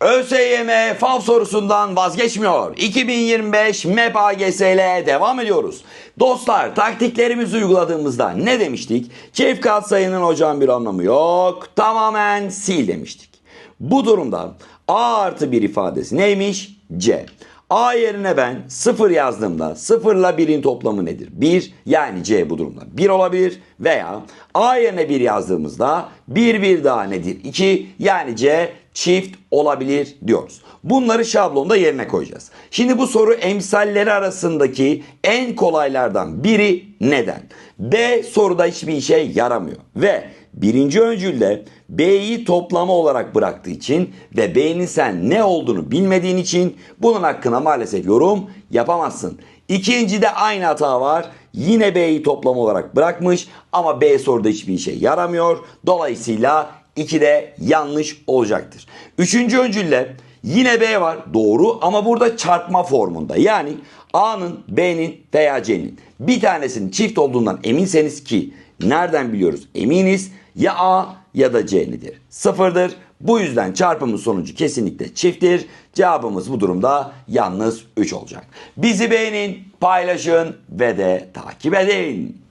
ÖSYM FAV sorusundan vazgeçmiyor. 2025 MEP AGS ile devam ediyoruz. Dostlar taktiklerimizi uyguladığımızda ne demiştik? Çift katsayının hocam bir anlamı yok. Tamamen sil demiştik. Bu durumda A artı bir ifadesi neymiş? C. A yerine ben 0 yazdığımda 0 ile 1'in toplamı nedir? 1 yani C bu durumda 1 olabilir veya A yerine 1 yazdığımızda 1 bir daha nedir? 2 yani C çift olabilir diyoruz. Bunları şablonda yerine koyacağız. Şimdi bu soru emsalleri arasındaki en kolaylardan biri neden? B soruda hiçbir işe yaramıyor ve birinci öncülde B'yi toplama olarak bıraktığı için ve B'nin sen ne olduğunu bilmediğin için bunun hakkında maalesef yorum yapamazsın. İkincide aynı hata var. Yine B'yi toplama olarak bırakmış ama B soruda hiçbir işe yaramıyor. Dolayısıyla 2 de yanlış olacaktır. Üçüncü öncülle yine B var doğru ama burada çarpma formunda. Yani A'nın, B'nin veya C'nin bir tanesinin çift olduğundan eminseniz ki nereden biliyoruz eminiz ya A ya da C nedir? Sıfırdır. Bu yüzden çarpımın sonucu kesinlikle çifttir. Cevabımız bu durumda yalnız 3 olacak. Bizi beğenin, paylaşın ve de takip edin.